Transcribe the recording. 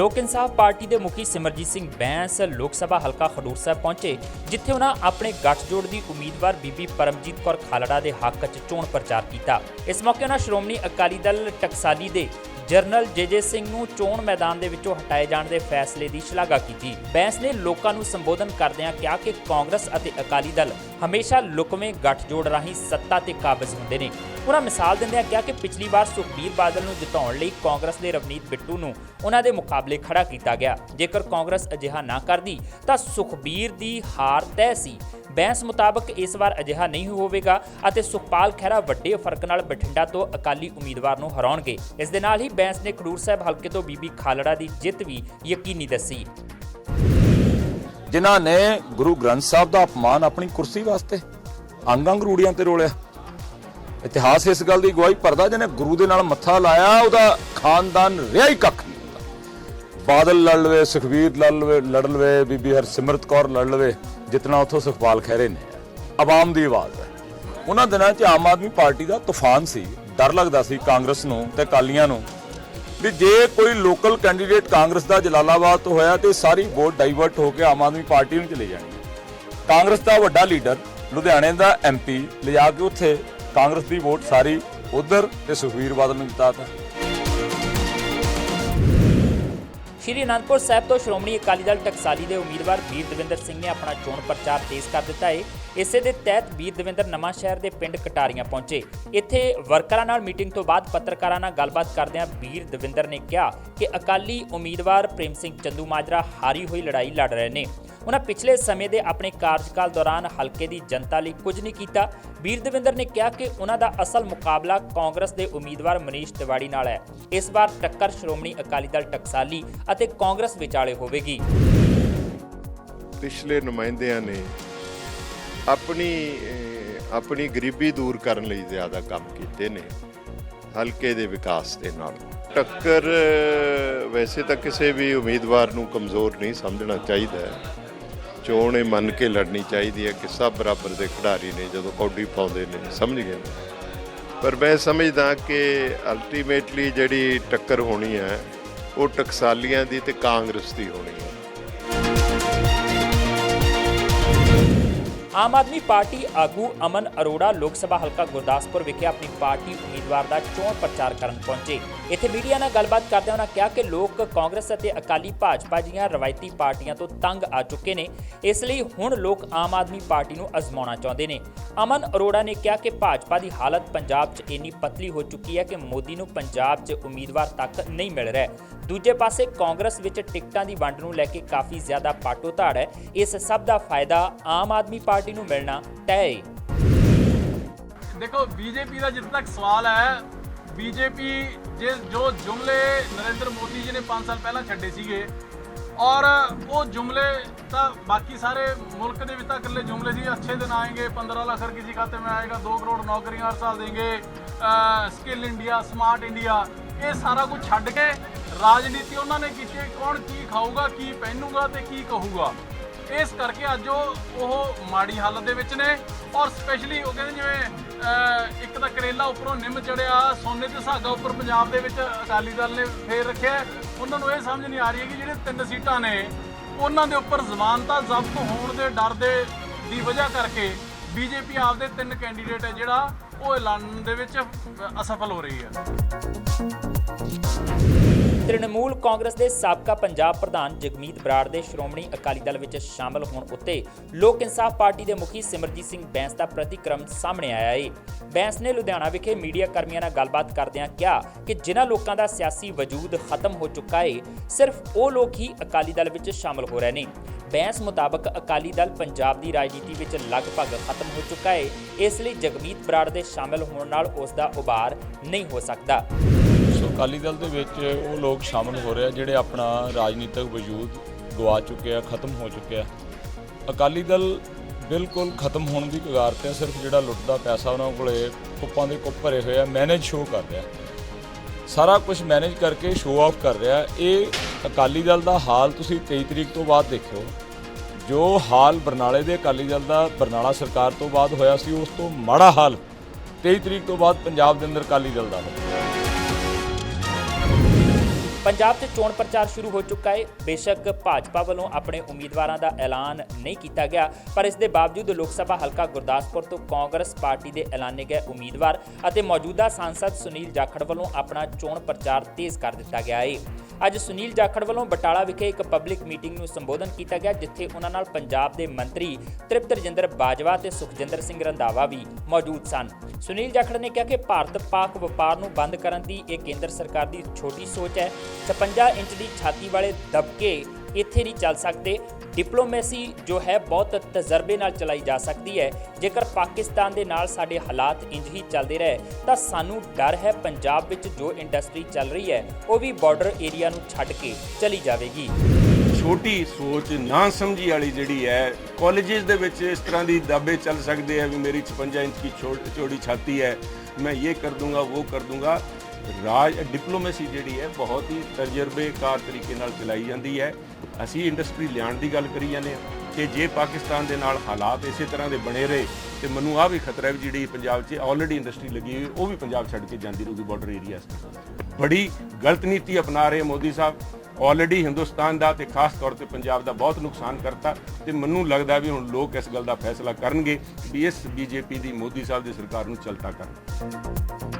ਲੋਕ ਇਨਸਾਫ ਪਾਰਟੀ ਦੇ ਮੁਖੀ ਸਿਮਰਜੀਤ ਸਿੰਘ ਬੈਂਸ ਲੋਕ ਸਭਾ ਹਲਕਾ ਖਡੂਰ ਸਾਹਿਬ ਪਹੁੰਚੇ, ਜਿੱਥੇ ਉਹਨਾਂ ਆਪਣੇ ਗੱਠਜੋੜ ਦੀ ਉਮੀਦਵਾਰ ਬੀਬੀ ਪਰਮਜੀਤ ਕੌਰ ਖਾਲੜਾ ਦੇ ਹੱਕ 'ਚ ਚੋਣ ਪ੍ਰਚਾਰ ਕੀਤਾ। ਇਸ ਮੌਕੇ ਉਹਨਾਂ ਸ਼੍ਰੋਮਣੀ ਅਕਾਲੀ ਦਲ ਟਕਸਾਲੀ ਦੇ ਜਰਨਲ ਜੇਜੇ ਸਿੰਘ ਨੂੰ ਚੋਣ ਮੈਦਾਨ ਦੇ ਵਿੱਚੋਂ ਹਟਾਏ ਜਾਣ ਦੇ ਫੈਸਲੇ ਦੀ ਸ਼ਲਾਘਾ ਕੀਤੀ। ਬੈਂਸ ਨੇ ਲੋਕਾਂ ਨੂੰ ਸੰਬੋਧਨ ਕਰਦਿਆਂ ਕਿਹਾ ਕਿ ਕਾਂਗਰਸ ਅਤੇ ਅਕਾਲੀ ਦਲ ਹਮੇਸ਼ਾ ਲੁਕਵੇਂ ਗੱਠਜੋੜ ਰਾਹੀਂ ਸੱਤਾ ਤੇ ਕਾਬਜ਼ ਹੁੰਦੇ ਨੇ। ਉਹਨਾਂ ਮਿਸਾਲ ਦਿੰਦਿਆਂ ਕਿਹਾ ਕਿ ਪਿਛਲੀ ਵਾਰ ਸੁਖਬੀਰ ਬਾਦਲ ਨੂੰ ਜਿਤਾਉਣ ਲਈ ਕਾਂਗਰਸ ਦੇ ਰਵਨੀਤ ਬਿੱਟੂ ਨੂੰ ਉਹਨਾਂ ਦੇ ਮੁਕਾਬਲੇ ਖੜਾ ਕੀਤਾ ਗਿਆ। ਜੇਕਰ ਕਾਂਗਰਸ ਅਜਿਹਾ ਨਾ ਕਰਦੀ, ਤਾਂ ਸੁਖਬੀਰ ਦੀ ਹਾਰ ਤੈਅ ਸੀ। ਬੈਂਸ ਮੁਤਾਬਕ ਇਸ ਵਾਰ ਅਜਿਹਾ ਨਹੀਂ ਹੋਵੇਗਾ ਅਤੇ ਸੁਖਪਾਲ ਖਹਿਰਾ ਵੱਡੇ ਫ਼ਰਕ ਨਾਲ ਬਠਿੰਡਾ ਤੋਂ ਅਕਾਲੀ ਉਮੀਦਵਾਰ ਨੂੰ ਹਰਾਉਣਗੇ। ਇਸ ਦੇ ਨਾਲ ਹੀ ਬੈਂਸ ਨੇ ਖਡੂਰ ਸਾਹਿਬ ਹਲਕੇ ਤੋਂ ਬੀਬੀ ਖਾਲੜਾ ਦੀ ਜਿੱਤ ਵੀ ਯਕੀਨੀ ਦੱਸੀ। ਜਿਨ੍ਹਾਂ ਨੇ ਗੁਰੂ ਗ੍ਰੰਥ ਸਾਹਿਬ ਦਾ ਅਪਮਾਨ ਆਪਣੀ ਕੁਰਸੀ ਵਾਸਤੇ ਅੰਗ ਅੰਗ ਰੂੜੀਆਂ ਤੇ ਰੋਲਿਆ। ਇਤਿਹਾਸ ਇਸ ਗੱਲ ਦੀ ਗਵਾਹੀ ਭਰਦਾ ਜਿਹਨੇ ਗੁਰੂ ਦੇ ਨਾਲ ਮੱਥਾ ਲਾਇਆ, ਉਹਦਾ ਖਾਨਦਾਨ ਰਿਹਾ ਹੀ ਕੱਖ ਨਹੀਂ ਹੁੰਦਾ। ਬਾਦਲ ਲੜ ਲਵੇ ਸੁਖਵੀਰ ਲੜ ਲਵੇ ਲੜ ਲਵੇ, ਬੀਬੀ ਹਰਸਿਮਰਤ ਕੌਰ ਲੜ ਲਵੇ, ਜਿਤਨਾ ਉਥੋਂ ਸੁਖਪਾਲ ਖਹਿਰੇ ਨੇ। ਆਵਾਮ ਦੀ ਆਵਾਜ਼ ਹੈ। ਉਹਨਾਂ ਦਿਨਾਂ 'ਚ ਆਮ ਆਦਮੀ ਪਾਰਟੀ ਦਾ ਤੂਫਾਨ ਸੀ। ਡਰ ਲੱਗਦਾ ਸੀ ਕਾਂਗਰਸ ਨੂੰ ਤੇ ਅਕਾਲੀਆਂ ਨੂੰ ਵੀ ਜੇ ਕੋਈ ਲੋਕਲ ਕੈਂਡੀਡੇਟ ਕਾਂਗਰਸ ਦਾ ਜਲਾਲਾਬਾਦ ਤੋਂ ਹੋਇਆ ਤੇ ਸਾਰੀ ਵੋਟ ਡਾਈਵਰਟ ਹੋ ਕੇ ਆਮ ਆਦਮੀ ਪਾਰਟੀ ਨੂੰ ਚਲੇ ਜਾਣੀ ਕਾਂਗਰਸ ਦਾ ਵੱਡਾ ਲੀਡਰ ਲੁਧਿਆਣੇ ਦਾ ਐਮਪੀ ਲਿਜਾ ਕੇ ਉੱਥੇ ਕਾਂਗਰਸ ਦੀ ਵੋਟ ਸਾਰੀ ਉਧਰ ਤੇ ਸੁਖਵੀਰ ਬਾਦਲ ਨੂੰ ਜਿਤਾਤਾ ਸ਼੍ਰੀ ਅਨੰਦਪੁਰ ਸਾਹਿਬ ਤੋਂ ਸ਼੍ਰੋਮਣੀ ਅਕਾਲੀ ਦਲ ਟਕਸਾਲੀ ਦੇ ਉਮੀਦਵਾਰ ਵੀਰ ਦਵਿੰਦਰ ਸਿੰਘ ਨੇ ਆਪਣਾ ਚੋਣ ਪ੍ਰਚਾਰ ਤੇਜ਼ ਕਰ ਦਿੱਤਾ ਹੈ ਇਸੇ ਦੇ ਤਹਿਤ ਵੀਰ ਦਵਿੰਦਰ ਨਵਾਂ ਸ਼ਹਿਰ ਦੇ ਪਿੰਡ ਕਟਾਰੀਆਂ ਪਹੁੰਚੇ। ਇੱਥੇ ਵਰਕਰਾਂ ਨਾਲ ਮੀਟਿੰਗ ਤੋਂ ਬਾਅਦ ਪੱਤਰਕਾਰਾਂ ਨਾਲ ਗੱਲਬਾਤ ਕਰਦਿਆਂ ਵੀਰ ਦਵਿੰਦਰ ਨੇ ਕਿਹਾ ਕਿ ਅਕਾਲੀ ਉਮੀਦਵਾਰ ਪ੍ਰੇਮ ਸਿੰਘ ਚੰਦੂ ਮਾਜਰਾ ਹਾਰੀ ਹੋਈ ਲੜਾਈ ਲੜ ਰਹੇ ਨੇ। ਉਹਨਾਂ ਪਿਛਲੇ ਸਮੇਂ ਦੇ ਆਪਣੇ ਕਾਰਜਕਾਲ ਦੌਰਾਨ ਹਲਕੇ ਦੀ ਜਨਤਾ ਲਈ ਕੁਝ ਨਹੀਂ ਕੀਤਾ। ਵੀਰ ਦਵਿੰਦਰ ਨੇ ਕਿਹਾ ਕਿ ਉਹਨਾਂ ਦਾ ਅਸਲ ਮੁਕਾਬਲਾ ਕਾਂਗਰਸ ਦੇ ਉਮੀਦਵਾਰ ਮਨੀਸ਼ ਤਿਵਾੜੀ ਨਾਲ ਹੈ। ਇਸ ਵਾਰ ਟੱਕਰ ਸ਼੍ਰੋਮਣੀ ਅਕਾਲੀ ਦਲ ਟਕਸਾਲੀ ਅਤੇ ਕਾਂਗਰਸ ਵਿਚਾਲੇ ਹੋਵੇਗੀ। ਪਿਛਲੇ ਨੁਮਾਇੰਦਿਆਂ ਨੇ ਆਪਣੀ ਆਪਣੀ ਗਰੀਬੀ ਦੂਰ ਕਰਨ ਲਈ ਜ਼ਿਆਦਾ ਕੰਮ ਕੀਤੇ ਨੇ, ਹਲਕੇ ਦੇ ਵਿਕਾਸ ਦੇ ਨਾਲ। ਟੱਕਰ ਵੈਸੇ ਤਾਂ ਕਿਸੇ ਵੀ ਉਮੀਦਵਾਰ ਨੂੰ ਕਮਜ਼ੋਰ ਨਹੀਂ ਸਮਝਣਾ ਚਾਹੀਦਾ। ਚੋਣ ਇਹ ਮੰਨ ਕੇ ਲੜਨੀ ਚਾਹੀਦੀ ਹੈ ਕਿ ਸਭ ਬਰਾਬਰ ਦੇ ਖਿਡਾਰੀ ਨੇ ਜਦੋਂ ਕੌਡੀ ਪਾਉਂਦੇ ਨੇ, ਸਮਝ ਗਏ? ਪਰ ਮੈਂ ਸਮਝਦਾ ਕਿ ਅਲਟੀਮੇਟਲੀ ਜਿਹੜੀ ਟੱਕਰ ਹੋਣੀ ਹੈ, ਉਹ ਟਕਸਾਲੀਆਂ ਦੀ ਤੇ ਕਾਂਗਰਸ ਦੀ ਹੋਣੀ ਹੈ। ਆਮ ਆਦਮੀ ਪਾਰਟੀ ਆਗੂ ਅਮਨ ਅਰੋੜਾ ਲੋਕ ਸਭਾ ਹਲਕਾ ਗੁਰਦਾਸਪੁਰ ਵਿਖੇ ਆਪਣੀ ਪਾਰਟੀ ਉਮੀਦਵਾਰ ਦਾ ਚੋਣ ਪ੍ਰਚਾਰ ਕਰਨ ਪਹੁੰਚੇ। ਇੱਥੇ ਮੀਡੀਆ ਨਾਲ ਗੱਲਬਾਤ ਕਰਦਿਆਂ ਉਹਨਾਂ ਕਿਹਾ ਕਿ ਲੋਕ ਕਾਂਗਰਸ ਅਤੇ ਅਕਾਲੀ ਭਾਜਪਾ ਜੀਆਂ ਰਵਾਇਤੀ ਪਾਰਟੀਆਂ ਤੋਂ ਤੰਗ ਆ ਚੁੱਕੇ ਨੇ, ਇਸ ਲਈ ਹੁਣ ਲੋਕ ਆਮ ਆਦਮੀ ਪਾਰਟੀ ਨੂੰ ਅਜ਼ਮਾਉਣਾ ਚਾਹੁੰਦੇ ਨੇ। ਅਮਨ ਅਰੋੜਾ ਨੇ ਕਿਹਾ ਕਿ ਭਾਜਪਾ ਦੀ ਹਾਲਤ ਪੰਜਾਬ 'ਚ ਇੰਨੀ ਪਤਲੀ ਹੋ ਚੁੱਕੀ ਹੈ ਕਿ ਮੋਦੀ ਨੂੰ ਪੰਜਾਬ 'ਚ ਉਮੀਦਵਾਰ ਤੱਕ ਨਹੀਂ ਮਿਲ ਰਿਹਾ ਦੂਜੇ ਪਾਸੇ ਕਾਂਗਰਸ ਵਿੱਚ ਟਿਕਟਾਂ ਦੀ ਵੰਡ ਨੂੰ ਲੈ ਕੇ ਕਾਫੀ ਜ਼ਿਆਦਾ ਪਾਟੋ ਧਾੜ ਹੈ। ਇਸ ਸਭ ਦਾ ਫਾਇਦਾ ਆਮ ਆਦਮੀ ਪਾਰਟੀ ਪਾਰਟੀ ਨੂੰ ਮਿਲਣਾ ਤੈਅ ਹੈ ਦੇਖੋ, ਬੀਜੇਪੀ ਦਾ ਜਿੱਤ ਤੱਕ ਸਵਾਲ ਹੈ, ਬੀਜੇਪੀ ਜਿਸ ਜੋ ਜੁਮਲੇ ਨਰਿੰਦਰ ਮੋਦੀ ਜੀ ਨੇ 5 ਸਾਲ ਪਹਿਲਾਂ ਛੱਡੇ ਸੀਗੇ, ਔਰ ਉਹ ਜੁਮਲੇ ਤਾਂ ਬਾਕੀ ਸਾਰੇ ਮੁਲਕ ਦੇ ਵਿੱਚ ਤਾਂ ਇਕੱਲੇ ਜੁਮਲੇ ਸੀ, ਅੱਛੇ ਦਿਨ ਆਏਗੇ 15 ਲੱਖ ਹਰ ਕਿਸੇ ਖਾਤੇ ਮੈਂ ਆਏਗਾ 2 ਕਰੋੜ ਨੌਕਰੀਆਂ ਹਰ ਸਾਲ ਦੇਂਗੇ ਸਕਿੱਲ ਇੰਡੀਆ ਸਮਾਰਟ ਇੰਡੀਆ ਇਹ ਸਾਰਾ ਕੁਝ ਛੱਡ ਕੇ ਰਾਜਨੀਤੀ ਉਹਨਾਂ ਨੇ ਕੀਤੀ ਕੌਣ ਕੀ ਖਾਊਗਾ, ਕੀ ਪਹਿਨੂਗਾ ਤੇ ਕੀ ਕਹੂਗਾ। ਇਸ ਕਰਕੇ ਅੱਜ ਉਹ ਉਹ ਮਾੜੀ ਹਾਲਤ ਦੇ ਵਿੱਚ ਨੇ ਔਰ ਸਪੈਸ਼ਲੀ ਉਹ ਕਹਿੰਦੇ ਜਿਵੇਂ ਇੱਕ ਤਾਂ ਕਰੇਲਾ ਉੱਪਰੋਂ ਨਿੰਮ ਚੜਿਆ, ਸੋਨੇ ਤੇ ਸਾਗਾ ਉੱਪਰ ਪੰਜਾਬ ਦੇ ਵਿੱਚ ਅਕਾਲੀ ਦਲ ਨੇ ਫੇਰ ਰੱਖਿਆ। ਉਹਨਾਂ ਨੂੰ ਇਹ ਸਮਝ ਨਹੀਂ ਆ ਰਹੀ ਹੈ ਕਿ ਜਿਹੜੇ ਤਿੰਨ ਸੀਟਾਂ ਨੇ, ਉਹਨਾਂ ਦੇ ਉੱਪਰ ਜ਼ਮਾਨਤਾਂ ਜ਼ਬਤ ਹੋਣ ਦੇ ਡਰ ਦੇ, ਦੀ ਵਜ੍ਹਾ ਕਰਕੇ ਬੀਜੇਪੀ ਆਪਦੇ ਤਿੰਨ ਕੈਂਡੀਡੇਟ ਹੈ ਜਿਹੜਾ ਉਹ ਐਲਾਨ ਦੇ ਵਿੱਚ ਅਸਫਲ ਹੋ ਰਹੀ ਹੈ। ਤ੍ਰਿਣਮੂਲ ਕਾਂਗਰਸ ਦੇ ਸਾਬਕਾ ਪੰਜਾਬ ਪ੍ਰਧਾਨ ਜਗਮੀਤ ਬਰਾੜ ਦੇ ਸ਼੍ਰੋਮਣੀ ਅਕਾਲੀ ਦਲ ਵਿੱਚ ਸ਼ਾਮਲ ਹੋਣ ਉੱਤੇ ਲੋਕ ਇਨਸਾਫ ਪਾਰਟੀ ਦੇ ਮੁਖੀ ਸਿਮਰਜੀਤ ਸਿੰਘ ਬੈਂਸ ਦਾ ਪ੍ਰਤੀਕਰਮ ਸਾਹਮਣੇ ਆਇਆ ਏ। ਬੈਂਸ ਨੇ ਲੁਧਿਆਣਾ ਵਿਖੇ ਮੀਡੀਆ ਕਰਮੀਆਂ ਨਾਲ ਗੱਲਬਾਤ ਕਰਦਿਆਂ ਕਿਹਾ ਕਿ ਜਿਨ੍ਹਾਂ ਲੋਕਾਂ ਦਾ ਸਿਆਸੀ ਵਜੂਦ ਖਤਮ ਹੋ ਚੁੱਕਾ ਏ, ਸਿਰਫ ਉਹ ਲੋਕ ਹੀ ਅਕਾਲੀ ਦਲ ਵਿੱਚ ਸ਼ਾਮਲ ਹੋ ਰਹੇ ਨੇ। ਬੈਂਸ ਮੁਤਾਬਕ ਅਕਾਲੀ ਦਲ ਪੰਜਾਬ ਦੀ ਰਾਜਨੀਤੀ ਵਿੱਚ ਲਗਭਗ ਖਤਮ ਹੋ ਚੁੱਕਾ ਹੈ ਇਸ ਲਈ ਜਗਮੀਤ ਬਰਾੜ ਦੇ ਸ਼ਾਮਲ ਹੋਣ ਨਾਲ ਉਸ ਦਾ ਉਭਾਰ ਨਹੀਂ ਹੋ ਸਕਦਾ। ਅਕਾਲੀ ਦਲ ਦੇ ਵਿੱਚ ਉਹ ਲੋਕ ਸ਼ਾਮਲ ਹੋ ਰਹੇ ਆ, ਜਿਹੜੇ ਆਪਣਾ ਰਾਜਨੀਤਿਕ ਵਜੂਦ ਗਵਾ ਚੁੱਕੇ ਆ, ਖਤਮ ਹੋ ਚੁੱਕੇ ਆ। ਅਕਾਲੀ ਦਲ ਬਿਲਕੁਲ ਖਤਮ ਹੋਣ ਦੀ ਕਗਾਰ ਤੇ ਸਿਰਫ ਜਿਹੜਾ ਲੁੱਟਦਾ ਪੈਸਾ ਉਹਨਾਂ ਕੋਲੇ ਕੁੱਪਾਂ ਦੇ ਕੁੱਪ ਭਰੇ ਹੋਏ ਆ ਮੈਨੇਜ ਸ਼ੋ ਕਰ ਰਿਹਾ। ਸਾਰਾ ਕੁਝ ਮੈਨੇਜ ਕਰਕੇ ਸ਼ੋ ਆਫ ਕਰ ਰਿਹਾ। ਇਹ ਅਕਾਲੀ ਦਲ ਦਾ ਹਾਲ ਤੁਸੀਂ 23 ਤਰੀਕ ਤੋਂ ਬਾਅਦ ਦੇਖਿਓ। ਜੋ ਹਾਲ ਬਰਨਾਲੇ ਦੇ ਅਕਾਲੀ ਦਲ ਦਾ ਬਰਨਾਲਾ ਸਰਕਾਰ ਤੋਂ ਬਾਅਦ ਹੋਇਆ ਸੀ, ਉਸ ਤੋਂ ਮਾੜਾ ਹਾਲ 23 ਤਰੀਕ ਤੋਂ ਬਾਅਦ ਪੰਜਾਬ ਦੇ ਅੰਦਰ ਅਕਾਲੀ ਦਲ ਦਾ ਹੋਇਆ। ਪੰਜਾਬ 'ਚ ਚੋਣ ਪ੍ਰਚਾਰ ਸ਼ੁਰੂ ਹੋ ਚੁੱਕਾ ਹੈ ਬੇਸ਼ੱਕ ਭਾਜਪਾ ਵੱਲੋਂ ਆਪਣੇ ਉਮੀਦਵਾਰਾਂ ਦਾ ਐਲਾਨ ਨਹੀਂ ਕੀਤਾ ਗਿਆ, ਪਰ ਇਸ ਦੇ ਬਾਵਜੂਦ ਲੋਕ ਸਭਾ ਹਲਕਾ ਗੁਰਦਾਸਪੁਰ ਤੋਂ ਕਾਂਗਰਸ ਪਾਰਟੀ ਦੇ ਐਲਾਨੇ ਗਏ ਉਮੀਦਵਾਰ ਅਤੇ ਮੌਜੂਦਾ ਸਾਂਸਦ ਸੁਨੀਲ ਜਾਖੜ ਵੱਲੋਂ ਆਪਣਾ ਚੋਣ ਪ੍ਰਚਾਰ ਤੇਜ਼ ਕਰ ਦਿੱਤਾ ਗਿਆ ਹੈ ਅੱਜ ਸੁਨੀਲ ਜਾਖੜ ਵੱਲੋਂ ਬਟਾਲਾ ਵਿਖੇ ਇੱਕ ਪਬਲਿਕ ਮੀਟਿੰਗ ਨੂੰ ਸੰਬੋਧਨ ਕੀਤਾ ਗਿਆ, ਜਿੱਥੇ ਉਹਨਾਂ ਨਾਲ ਪੰਜਾਬ ਦੇ ਮੰਤਰੀ ਤ੍ਰਿਪਤ ਰਜਿੰਦਰ ਬਾਜਵਾ ਤੇ ਸੁਖਜਿੰਦਰ ਸਿੰਘ ਰੰਧਾਵਾ ਵੀ ਮੌਜੂਦ ਸਨ। ਸੁਨੀਲ ਜਾਖੜ ਨੇ ਕਿਹਾ ਕਿ ਭਾਰਤ ਪਾਕ ਵਪਾਰ ਨੂੰ ਬੰਦ ਕਰਨ ਦੀ ਇਹ ਕੇਂਦਰ ਸਰਕਾਰ ਦੀ ਛੋਟੀ ਸੋਚ ਹੈ। 56 ਇੰਚ ਦੀ ਛਾਤੀ ਵਾਲੇ ਦਬਕੇ ਇੱਥੇ ਨਹੀਂ ਚੱਲ ਸਕਦੇ ਡਿਪਲੋਮੇਸੀ ਜੋ ਹੈ ਬਹੁਤ ਤਜਰਬੇ ਨਾਲ ਚਲਾਈ ਜਾ ਸਕਦੀ ਹੈ ਜੇਕਰ ਪਾਕਿਸਤਾਨ ਦੇ ਨਾਲ ਸਾਡੇ ਹਾਲਾਤ ਇੰਜ ਹੀ ਚੱਲਦੇ ਰਹੇ ਤਾਂ ਸਾਨੂੰ ਡਰ ਹੈ ਪੰਜਾਬ ਵਿੱਚ ਜੋ ਇੰਡਸਟਰੀ ਚੱਲ ਰਹੀ ਹੈ ਉਹ ਵੀ ਬਾਰਡਰ ਏਰੀਆ ਨੂੰ ਛੱਡ ਕੇ ਚਲੀ ਜਾਵੇਗੀ ਛੋਟੀ ਸੋਚ ਨਾ ਸਮਝੀ ਵਾਲੀ ਜਿਹੜੀ ਹੈ ਕਾਲਜਸ ਦੇ ਵਿੱਚ ਇਸ ਤਰ੍ਹਾਂ ਦੀ ਦਾਅਵੇ ਚੱਲ ਸਕਦੇ ਆ ਵੀ ਮੇਰੀ 56 ਇੰਚ ਦੀ ਛੋ- ਚੌੜੀ ਛਾਤੀ ਹੈ ਮੈਂ ਇਹ ਕਰ ਦੂੰਗਾ ਉਹ ਕਰ ਦੂੰਗਾ ਰਾਜ ਡਿਪਲੋਮੇਸੀ ਜਿਹੜੀ ਹੈ ਬਹੁਤ ਹੀ ਤਜਰਬੇਕਾਰ ਤਰੀਕੇ ਨਾਲ ਚਲਾਈ ਜਾਂਦੀ ਹੈ। ਅਸੀਂ ਇੰਡਸਟਰੀ ਲਿਆਉਣ ਦੀ ਗੱਲ ਕਰੀ ਜਾਂਦੇ ਹਾਂ ਕਿ ਜੇ ਪਾਕਿਸਤਾਨ ਦੇ ਨਾਲ ਹਾਲਾਤ ਇਸੇ ਤਰ੍ਹਾਂ ਦੇ ਬਣੇ ਰਹੇ ਤੇ ਮੈਨੂੰ ਆ ਵੀ ਖਤਰਾ ਹੈ ਵੀ ਜਿਹੜੀ ਪੰਜਾਬ 'ਚ ਆਲਰੇਡੀ ਇੰਡਸਟਰੀ ਲੱਗੀ ਹੋਈ, ਉਹ ਵੀ ਪੰਜਾਬ ਛੱਡ ਕੇ ਜਾਂਦੀ ਰਹੂਗੀ ਬਾਰਡਰ ਏਰੀਆਸ ਬੜੀ ਗਲਤ ਨੀਤੀ ਅਪਣਾ ਰਹੇ ਮੋਦੀ ਸਾਹਿਬ। ਆਲਰੇਡੀ ਹਿੰਦੁਸਤਾਨ ਦਾ ਤੇ ਖਾਸ ਤੌਰ ਤੇ ਪੰਜਾਬ ਦਾ ਬਹੁਤ ਨੁਕਸਾਨ ਕਰਤਾ ਤੇ ਮੈਨੂੰ ਲੱਗਦਾ ਵੀ ਹੁਣ ਲੋਕ ਇਸ ਗੱਲ ਦਾ ਫੈਸਲਾ ਕਰਨਗੇ ਵੀ ਇਸ ਬੀਜੇਪੀ ਦੀ ਮੋਦੀ ਸਾਹਿਬ ਦੀ ਸਰਕਾਰ ਨੂੰ ਚਲਤਾ ਕਰਨ।